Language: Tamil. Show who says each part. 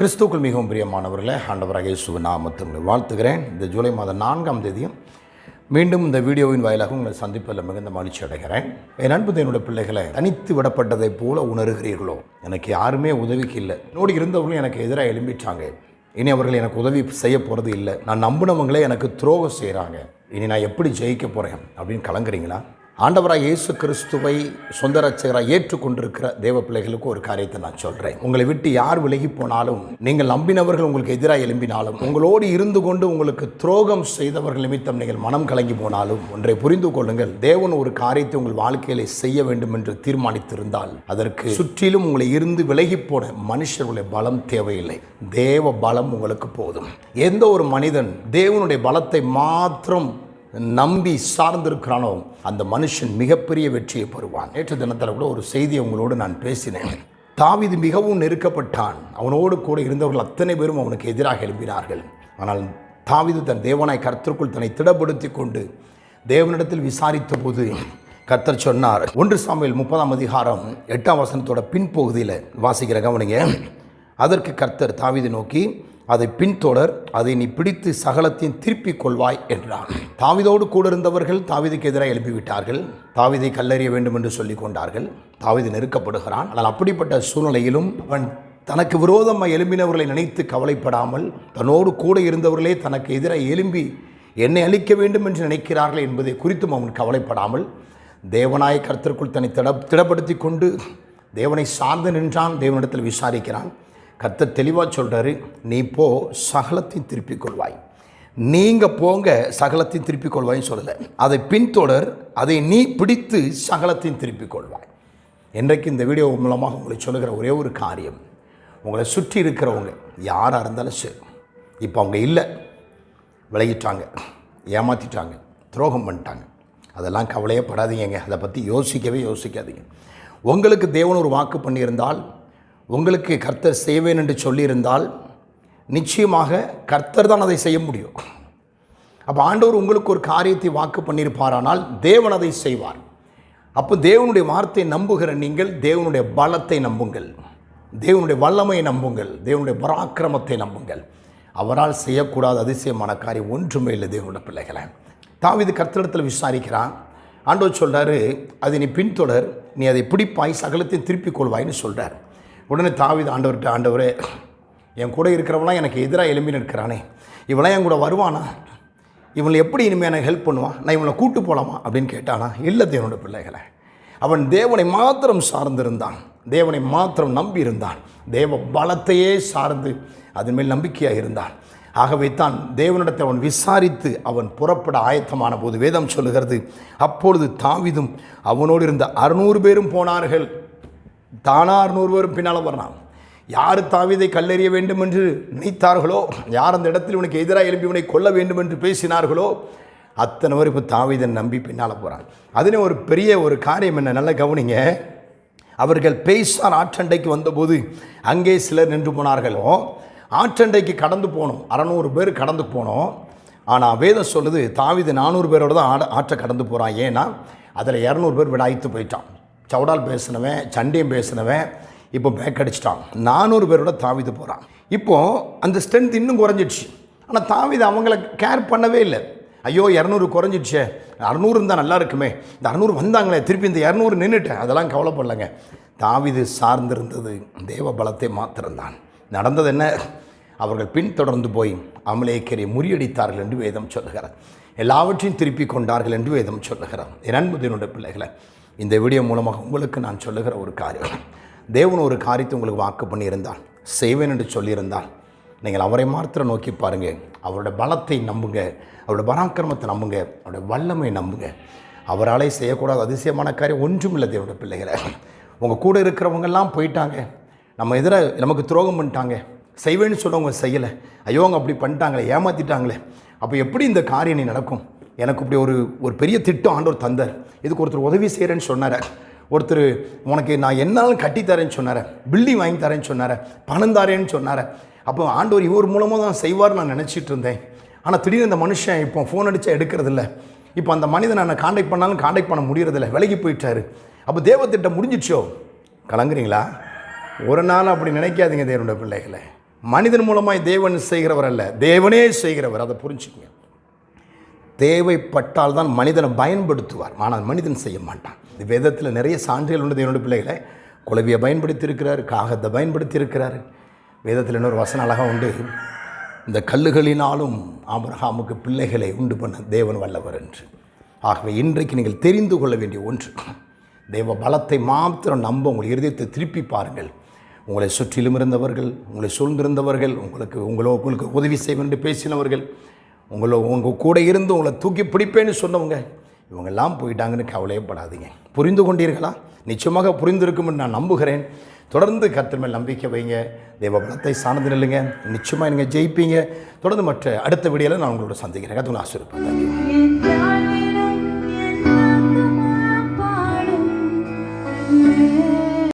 Speaker 1: கிறிஸ்துக்கள் மிகவும் பிரியமானவர்களே ஆண்டவராக இயேசுவின் நாமத்தில் உங்களை வாழ்த்துகிறேன். இந்த ஜூலை மாதம் நான்காம் தேதியும் மீண்டும் இந்த வீடியோவின் வாயிலாக உங்களை சந்திப்பதில் மிகுந்த மகிழ்ச்சி அடைகிறேன். என் அன்பு என்னோட பிள்ளைகளை தனித்து விடப்பட்டதைப் போல உணர்கிறீர்களோ? எனக்கு யாருமே உதவிக்கு இல்லை. என்னோடு இருந்தவர்களும் எனக்கு எதிராக எழும்பிட்டாங்க. இனி அவர்கள் எனக்கு உதவி செய்ய போகிறது இல்லை. நான் நம்பினவங்களே எனக்கு துரோகம் செய்கிறாங்க இனி நான் எப்படி ஜெயிக்க போகிறேன் அப்படின்னு கலங்குறீங்களா? ஆண்டவராக இயேசு கிறிஸ்துவை சொந்த ரட்சகராக ஏற்றுக்கொண்டிருக்கிற தேவ பிள்ளைகளுக்கு ஒரு காரியத்தை நான் சொல்கிறேன் உங்களை விட்டு யார் விலகி போனாலும் நீங்கள் நம்பினவர்கள் உங்களுக்கு எதிராக எழும்பினாலும் உங்களோடு இருந்து கொண்டு உங்களுக்கு துரோகம் செய்தவர்கள் நிமித்தம் நீங்கள் மனம் கலங்கி போனாலும் ஒன்றை புரிந்து கொள்ளுங்கள். தேவன் ஒரு காரியத்தை உங்கள் வாழ்க்கையில செய்ய வேண்டும் என்று தீர்மானித்திருந்தால் அதற்கு சுற்றிலும் உங்களை இருந்து விலகி போன மனுஷர்களுடைய பலம் தேவையில்லை. தேவ பலம் உங்களுக்கு போதும். எந்த ஒரு மனிதன் தேவனுடைய பலத்தை மாத்திரம் நம்பி சார்ந்திருக்கிறானோ அந்த மனுஷன் மிகப்பெரிய வெற்றியை பெறுவான். நேற்று தினத்தில் கூட ஒரு செய்தியை உங்களோடு நான் பேசினேன். தாவீது மிகவும் நெருக்கப்பட்டான். அவனோடு கூட இருந்தவர்கள் அத்தனை பேரும் அவனுக்கு எதிராக எழுப்பினார்கள் ஆனால் தாவீது தன் தேவனாய் கர்த்தருக்குள் தன்னை திடப்படுத்தி கொண்டு தேவனிடத்தில் விசாரித்த போது கர்த்தர் சொன்னார் ஒன்று சாமியில் முப்பதாம் அதிகாரம் எட்டாம் வசனத்தோட பின்பகுதியில் வாசிக்கிற கவனிங்க. அதற்கு கர்த்தர் தாவிதை நோக்கி அதை பின்தொடர் அதை நீ பிடித்து சகலத்தையும் திருப்பிக் கொள்வாய் என்றார் தாவிதோடு கூட இருந்தவர்கள் தாவிதுக்கு எதிராக எழுப்பிவிட்டார்கள். தாவிதை கல்லறிய வேண்டும் என்று சொல்லிக் கொண்டார்கள். தாவிது நெருக்கப்படுகிறான். ஆனால் அப்படிப்பட்ட சூழ்நிலையிலும் அவன் தனக்கு விரோதமாக எழும்பினவர்களை நினைத்து கவலைப்படாமல் தன்னோடு கூட இருந்தவர்களே தனக்கு எதிராக எழும்பி என்னை அழிக்க வேண்டும் என்று நினைக்கிறார்கள் என்பதை குறித்தும் அவன் கவலைப்படாமல் தேவனாய கருத்திற்குள் தன்னை திட திடப்படுத்தி கொண்டு தேவனை சார்ந்து நின்றான். தேவனிடத்தில் விசாரிக்கிறான். கத்த தெளிவாக சொல்கிறாரு நீ போ சகலத்தையும் திருப்பிக் கொள்வாய். நீங்கள் போங்க சகலத்தையும் திருப்பிக் கொள்வாய்ன்னு சொல்லலை. அதை பின்தொடர் அதை நீ பிடித்து சகலத்தையும் திருப்பிக் கொள்வாய். இன்றைக்கு இந்த வீடியோ மூலமாக உங்களை சொல்லுகிற ஒரே ஒரு காரியம் உங்களை சுற்றி இருக்கிறவங்க யாராக இருந்தாலும் சரி இப்போ அவங்க இல்லை விலகிட்டாங்க ஏமாற்றிட்டாங்க துரோகம் பண்ணிட்டாங்க. அதெல்லாம் கவலையே படாதீங்க அதை பற்றி யோசிக்கவே யோசிக்காதீங்க. உங்களுக்கு தேவன் ஒரு வாக்கு பண்ணியிருந்தால் உங்களுக்கு கர்த்தர் செய்வேன் என்று சொல்லியிருந்தால் நிச்சயமாக கர்த்தர் தான் அதை செய்ய முடியும். அப்போ ஆண்டவர் உங்களுக்கு ஒரு காரியத்தை வாக்கு பண்ணியிருப்பாரானால் தேவன் அதை செய்வார். அப்போ தேவனுடைய வார்த்தையை நம்புகிற நீங்கள் தேவனுடைய பலத்தை நம்புங்கள். தேவனுடைய வல்லமையை நம்புங்கள். தேவனுடைய பராக்கிரமத்தை நம்புங்கள். அவரால் செய்யக்கூடாத அதிசயமான காரியம் ஒன்றுமே இல்லை தேவனுடைய பிள்ளைகளை. இது கர்த்தரிடத்தில் விசாரிக்கிறான். ஆண்டவர் சொல்கிறாரு அதை நீ பின்தொடர். நீ அதை பிடிப்பாய் சகலத்தையும் திருப்பிக் கொள்வாய்னு சொல்கிறார் உடனே தாவித ஆண்டவர்கிட்ட ஆண்டவரே என் கூட இருக்கிறவங்களாம் எனக்கு எதிராக எலும்பி நிற்கிறானே. இவெல்லாம் என் கூட வருவானா? இவனை எப்படி இனிமேல் எனக்கு ஹெல்ப் பண்ணுவான்? நான் இவனை கூட்டு போகலாமா அப்படின்னு கேட்டானா இல்லை தேவனோட பிள்ளைகளை. அவன் தேவனை மாத்திரம் சார்ந்திருந்தான். தேவனை மாத்திரம் நம்பி இருந்தான். தேவ பலத்தையே சார்ந்து அதன் மேல் நம்பிக்கையாக இருந்தான். ஆகவே தான் தேவனிடத்தை அவன் விசாரித்து அவன் புறப்பட ஆயத்தமான போது வேதம் சொல்லுகிறது அப்பொழுது தாவிதும் அவனோடு இருந்த அறுநூறு பேரும் போனார்கள். தானார் அறுநூறு பேரும் பின்னால் வர்றான். யார் தாவிதை கல்லெறிய வேண்டும் என்று நினைத்தார்களோ யார் அந்த இடத்தில் இவனுக்கு எதிராக எழுப்பி இவனை கொல்ல வேண்டும் என்று பேசினார்களோ அத்தனை பேர் இப்போ தாவிதன் நம்பி பின்னால் போகிறான் அதுலேயும் ஒரு பெரிய ஒரு காரியம் என்ன? நல்லா கவனிங்க. அவர்கள் பேசான் ஆற்றண்டைக்கு வந்தபோது அங்கே சிலர் நின்று போனார்களோ ஆற்றண்டைக்கு கடந்து போனோம். அறநூறு பேர் கடந்து போனோம். ஆனால் வேதம் சொல்லுது தாவிது நானூறு பேரோடு தான் ஆட ஆற்றை கடந்து போகிறான் ஏன்னா அதில் இரநூறு பேர் விடாய்த்து போயிட்டான். சவுடால் பேசினவன் சண்டையும் பேசினவன் இப்போ பேக் அடிச்சிட்டான். நானூறு பேரோட தாவிது போகிறான் இப்போது அந்த ஸ்ட்ரென்த் இன்னும் குறைஞ்சிடுச்சு. ஆனால் தாவிது அவங்கள கேர் பண்ணவே இல்லை. ஐயோ இரநூறு குறைஞ்சிடுச்சே. அறநூறு இருந்தால் நல்லா இருக்குமே. இந்த அறநூறு வந்தாங்களே திருப்பி இந்த இரநூறு நின்றுட்டேன் அதெல்லாம் கவலைப்படலைங்க. தாவிது சார்ந்திருந்தது தேவ பலத்தை மாத்திருந்தான் நடந்தது என்ன? அவர்கள் பின்தொடர்ந்து போய் அமலேக்கரை முறியடித்தார்கள் என்று வேதம் சொல்லுகிறார் எல்லாவற்றையும் திருப்பி கொண்டார்கள் என்று வேதம் சொல்லுகிறார் என் அன்புதனுடைய பிள்ளைகளை இந்த வீடியோ மூலமாக உங்களுக்கு நான் சொல்லுகிற ஒரு காரியம். தேவன் ஒரு காரியத்தை உங்களுக்கு வாக்கு பண்ணியிருந்தால் செய்வேன் என்று சொல்லியிருந்தால் நீங்கள் அவரை மாத்திரம் நோக்கி பாருங்கள் அவரோட பலத்தை நம்புங்க. அவரோட பராக்கிரமத்தை நம்புங்க. அவருடைய வல்லமை நம்புங்க. அவராலே செய்யக்கூடாத அதிசயமான காரியம் ஒன்றும் இல்லை தேவனுடைய பிள்ளைகளை. உங்கள் கூட இருக்கிறவங்கெல்லாம் போயிட்டாங்க. நம்ம எதிராக நமக்கு துரோகம் பண்ணிட்டாங்க. செய்வேன்னு சொன்னவங்க செய்யலை. ஐயோ அவங்க அப்படி பண்ணிட்டாங்களே ஏமாற்றிட்டாங்களே அப்போ எப்படி இந்த காரியம் நீ நடக்கும்? எனக்கு இப்படி ஒரு ஒரு பெரிய திட்டம் ஆண்டவர் தந்தார். இதுக்கு ஒருத்தர் உதவி செய்கிறேன்னு சொன்னார். ஒருத்தர் உனக்கு நான் என்னாலும் கட்டித்தரேன்னு சொன்னார். பில்டிங் வாங்கி தரேன்னு சொன்னார். பணம் தரேன்னு சொன்னார். அப்போ ஆண்டவர் இவர் மூலமாக தான் செய்வார் நான் நினச்சிட்டு இருந்தேன். ஆனால் திடீர்னு இந்த மனுஷன் இப்போ ஃபோன் அடித்தா எடுக்கிறதில்ல. இப்போ அந்த மனிதனை நான் காண்டாக்ட் பண்ணாலும் காண்டாக்ட் பண்ண முடியறதில்ல. விலகி போயிட்டாரு. அப்போ தேவத்திட்டம் முடிஞ்சிச்சோ கலங்குறீங்களா? ஒரு நாள் அப்படி நினைக்காதீங்க தேவனுடைய பிள்ளைகளை. மனிதன் மூலமாக தேவன் செய்கிறவர் அல்ல. தேவனே செய்கிறவர். அதை புரிஞ்சுக்கங்க. தேவைப்பட்டால் தான் மனிதனை பயன்படுத்துவார். ஆனால் மனிதன் செய்ய மாட்டான். இந்த வேதத்தில் நிறைய சான்றுகள் உண்டு என்னோட பிள்ளைகளை. குலவியை பயன்படுத்தி இருக்கிறார் காகத்தை பயன்படுத்தி இருக்கிறார் வேதத்தில் இன்னொரு வசனம் அழகாக உண்டு. இந்த கல்லுகளினாலும் ஆபிரகாமுக்கு பிள்ளைகளை உண்டு பண்ண தேவன் வல்லவர் என்று. ஆகவே இன்றைக்கு நீங்கள் தெரிந்து கொள்ள வேண்டிய ஒன்று. தேவ பலத்தை மாத்திரம் நம்ப உங்கள் இருதயத்தை திருப்பி பாருங்கள். உங்களை சுற்றிலும் இருந்தவர்கள் உங்களை சூழ்ந்திருந்தவர்கள் உங்களுக்கு உங்களோ உங்களுக்கு உதவி செய்வேன் என்று பேசினவர்கள் உங்களை உங்கள் கூட இருந்து உங்களை தூக்கி பிடிப்பேன்னு சொன்னவங்க இவங்கெல்லாம் போயிட்டாங்கன்னு கவலையப்படாதீங்க. புரிந்து கொண்டீர்களா? நிச்சயமாக புரிந்திருக்கும் நான் நம்புகிறேன். தொடர்ந்து கர்த்தர் நம்பிக்கை வைங்க. தேவ பலத்தை சார்ந்து நில்லுங்க. நிச்சயமாக நீங்கள் ஜெயிப்பீங்க. தொடர்ந்து மற்ற அடுத்த வீடியோவில் நான் உங்களோட சந்திக்கிறேன். கத்து ஆசிரியப்பேன்